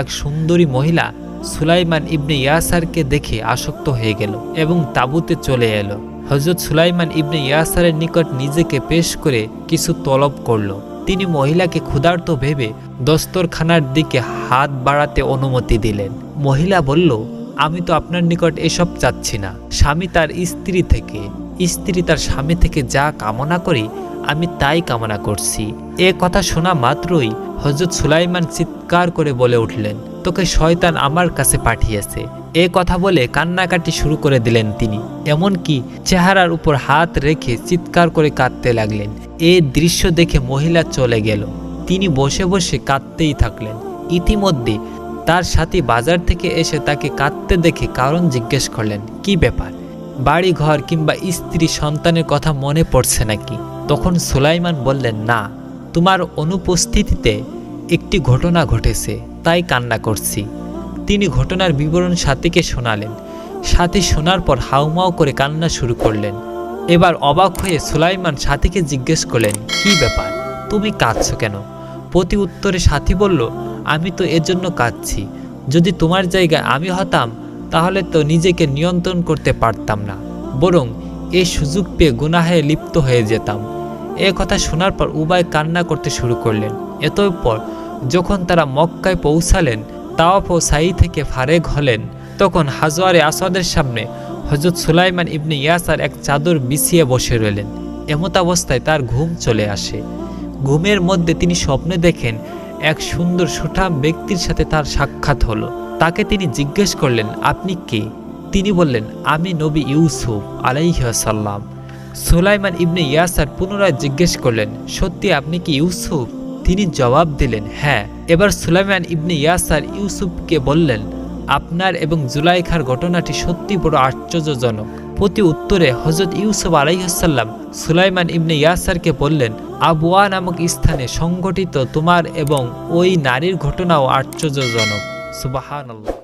এক সুন্দরী মহিলা সুলাইমান ইবনে ইয়াসারকে দেখে আসক্ত হয়ে গেল এবং তাবুতে চলে এলো। হজরত সুলাইমান ইবনে ইয়াসারের নিকট নিজেকে পেশ করে কিছু তলব করল। তিনি মহিলাকে ক্ষুধার্ত ভেবে দস্তরখানার দিকে হাত বাড়াতে অনুমতি দিলেন। মহিলা বলল আমি তো আপনার নিকট এসব চাচ্ছি না। স্বামী তার স্ত্রী থেকে, স্ত্রী তার স্বামী থেকে যা কামনা করি, আমি তাই কামনা করছি। এ কথা শোনা মাত্রই হজরত সুলাইমান চিৎকার করে বলে উঠলেন, তোকে শয়তান আমার কাছে পাঠিয়েছে। এ কথা বলে কান্নাকাটি শুরু করে দিলেন তিনি। এমনকি চেহারার উপর হাত রেখে চিৎকার করে কাঁদতে লাগলেন। এ দৃশ্য দেখে মহিলা চলে গেল। তিনি বসে বসে কাঁদতেই থাকলেন। ইতিমধ্যে তার সাথী বাজার থেকে এসে তাকে কাঁদতে দেখে কারণ জিজ্ঞেস করলেন, কি ব্যাপার? বাড়ি ঘর কিংবা স্ত্রী সন্তানের কথা মনে পড়ছে নাকি? তখন সুলাইমান বললেন, না, তোমার অনুপস্থিতিতে একটি ঘটনা ঘটেছে, তাই কান্না করছি। তিনি ঘটনার বিবরণ সাথীকে শোনালেন। সাথী শোনার পর হাউমাউ করে কান্না শুরু করলেন। এবার অবাক হয়ে সুলাইমান সাথীকে জিজ্ঞেস করলেন, কি ব্যাপার? তুমি কাঁদছো কেন? প্রতি উত্তরে সাথী বলল আমি তো এর জন্য কাঁদছি। যদি তোমার জায়গায় আমি হতাম, তাহলে তো নিজেকে নিয়ন্ত্রণ করতে পারতাম না। বরং এ সুযোগ পেয়ে গুনাহে লিপ্ত হয়ে যেতাম। এ কথা শোনার পর উবায় কান্না করতে শুরু করলেন। এতপর যখন তারা মক্কায় পৌঁছালেন, তাওয়াফ ও সাই থেকে ফারেক হলেন, তখন হাজোয়ারে আসাদের সামনে হজরত সুলাইমান ইবনে ইয়াসার এক চাদর বিছিয়ে বসে রইলেন। এমতাবস্থায় তার ঘুম চলে আসে। ঘুমের মধ্যে তিনি স্বপ্নে দেখেন এক সুন্দর সুঠাম ব্যক্তির সাথে তার সাক্ষাৎ হলো। তাকে তিনি জিজ্ঞেস করলেন, আপনি কে? তিনি বললেন, আমি নবী ইউসুফ আলাইসাল্লাম সুলাইমান ইবনে ইয়াসার পুনরায় জিজ্ঞেস করলেন, সত্যি আপনি কি ইউসুফ? তিনি জবাব দিলেন হ্যাঁ। এবার সুলাইমান ইবনে ইয়াসার ইউসুফকে বললেন, আপনার এবং জুলাইখার ঘটনাটি সত্যি বড় আশ্চর্যজনক। প্রতি উত্তরে হজরত ইউসুফ আলাইসাল্লাম সুলাইমান ইবনে ইয়াসারকে বললেন, আবুয়া নামক স্থানে সংঘটিত তোমার এবং ওই নারীর ঘটনাও আশ্চর্যজনক। সুবাহান আল্লাহ